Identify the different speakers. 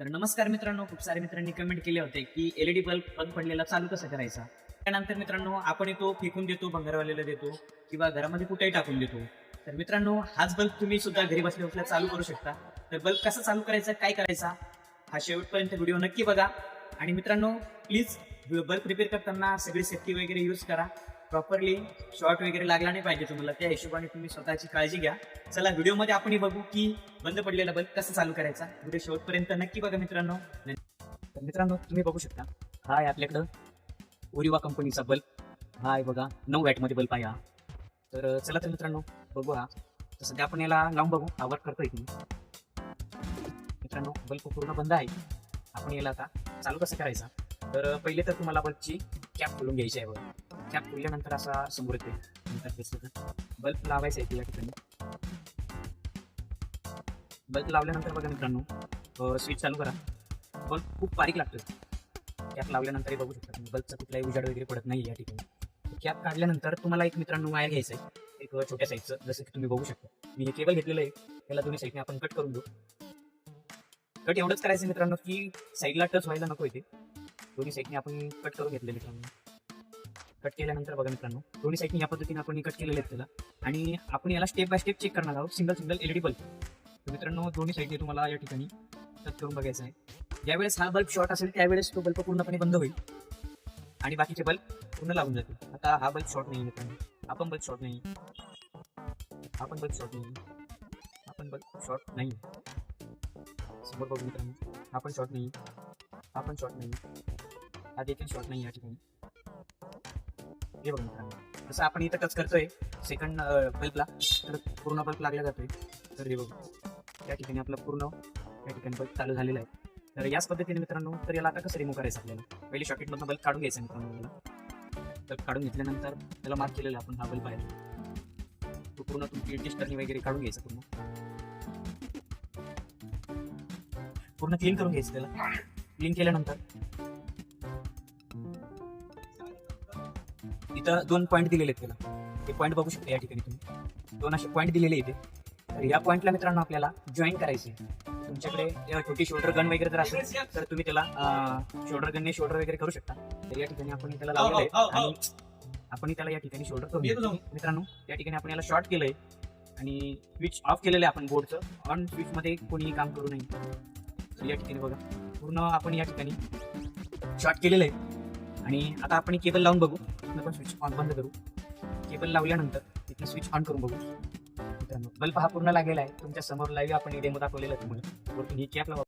Speaker 1: तर नमस्कार मित्रांनो खूप सारे मित्रांनी कमेंट केले होते की एलईडी बल्ब बंद पडलेला चालू कसं करायचा? त्यानंतर मित्रांनो आपण येतो फेकून देतो भंगारवाल्याला देतो किंवा घरामध्ये कुठेही टाकून देतो. तर मित्रांनो हाच बल्ब तुम्ही सुद्धा घरी बसल्या बसल्या चालू करू शकता. तर बल्ब कसा चालू करायचा काय करायचा हा शेवटपर्यंत व्हिडिओ नक्की बघा. आणि मित्रांनो प्लीज बल्ब प्रिपेअर करताना सगळी सेफ्टी वगैरे यूज करा. प्रॉपरली शॉर्ट वगैरे लागला नाही पाहिजे तुम्हाला. त्या हिशोबाने तुम्ही स्वतःची काळजी घ्या. चला व्हिडिओमध्ये आपण बघू की बंद पडलेला बल्ब कसा चालू करायचा. व्हिडिओ शेवटपर्यंत नक्की बघा मित्रांनो. तर मित्रांनो तुम्ही बघू शकता. हा आहे आपल्याकडं ओरिवा कंपनीचा बल्ब. हा आहे बघा नऊ वॅटमध्ये बल्ब आहे हा. तर चला तर मित्रांनो बघू हा. तर सध्या आपण याला लावून बघू हा वर्क करतोय की मित्रांनो बल्ब पूर्ण बंद आहे. आपण याला आता चालू कसं करायचा? तर पहिले तर तुम्हाला बल्बची कॅप खोलून घ्यायची आहे बघा. कॅप खोलल्यानंतर असा समोर येते नंतर बल्ब लावायचा आहे या ठिकाणी बल्ब लावल्यानंतर बघा मित्रांनो स्विच चालू करा. बल्ब खूप बारीक लागतो कॅप लावल्यानंतर बघू शकता तुम्ही. बल्बचा कुठलाही उजाड वगैरे पडत नाही या ठिकाणी. कॅप काढल्यानंतर तुम्हाला एक मित्रांनो वायर घ्यायचं आहे एक छोट्या साईजचं जसं की तुम्ही बघू शकता. मी हे केबल घेतलेलं आहे. त्याला दोन्ही साईडने आपण कट करून देऊ. कट एवढंच करायचं मित्रांनो की साईडला टच व्हायला नको येते दोन्ही साईडने आपण कट करून घेतले मित्रांनो कट केल्यानंतर बघा मित्रांनो दोन्ही साईडने या पद्धतीने आपण कट केलेले आहेत त्याला. आणि आपण याला स्टेप बाय स्टेप चेक करणार आहोत सिंगल सिंगल एलईडी बल्ब तर मित्रांनो दोन्ही साईडने तुम्हाला या ठिकाणी टच करून बघायचं आहे. ज्यावेळेस हा बल्ब शॉर्ट असेल त्यावेळेस तो बल्ब पूर्णपणे बंद होईल. आणि बाकीचे बल्ब पूर्ण लागून जातील. आता हा बल्ब शॉर्ट नाही मित्रांनो. आपण बल्ब शॉर्ट नाही आपण बल्ब शॉर्ट नाही आपण बल्ब शॉर्ट नाही समोर बघू मित्रांनो. आपण शॉर्ट नाही आपण शॉर्ट नाही हा देखील शॉर्ट नाही या ठिकाणी हे बघा मित्रांनो जसं आपण इथं टच करतोय सेकंड बल्बला तर पूर्ण बल्ब लागला जातोय तर हे बघू त्या ठिकाणी आपलं पूर्ण या ठिकाणी बल्ब चालू झालेला आहे तर याच पद्धतीने मित्रांनो तर याला आता कसं रिमूव्ह करायचं आपल्याला पहिले शॉकेटमधनं बल्ब काढून घ्यायचं मित्रांनो याला तर काढून घेतल्यानंतर त्याला मार्क केलेला आपण हा बल्ब आहे तो पूर्ण तुमची टेस्टरनी वगैरे काढून घ्यायचा पूर्ण पूर्ण क्लीन करून घ्यायचं त्याला क्लीन केल्यानंतर इथं दोन पॉईंट दिलेले आहेत त्याला. ते पॉईंट बघू शकता या ठिकाणी तुम्ही. दोन असे पॉईंट दिलेले इथे तर या पॉईंटला मित्रांनो आपल्याला जॉईन करायचे तुमच्याकडे छोटी शोल्डर गन वगैरे जर असेल तर तुम्ही त्याला शोल्डर गनने शोल्डर वगैरे करू शकता. तर या ठिकाणी आपण त्याला लावलेलं आहे. आणि आपण त्याला या ठिकाणी शोल्डर घेऊ. मित्रांनो या ठिकाणी आपण याला शॉर्ट केलंय. आणि स्विच ऑफ केलेलं आहे आपण बोर्डचं ऑन स्विच मध्ये कोणीही काम करू नये. या ठिकाणी बघा. पूर्ण आपण या ठिकाणी शॉर्ट केलेलं आहे. आणि आता आपण केबल लावून बघू. इथनं पण स्विच ऑन बंद करू. केबल लावल्यानंतर तिथे स्विच ऑन करून बघू. मित्रांनो बल्ब हा पूर्ण लागलेला आहे. तुमच्यासमोर लाईव्ह आपण डेमो दाखवलेला तुम्हाला. वरतून ही कॅप लावा.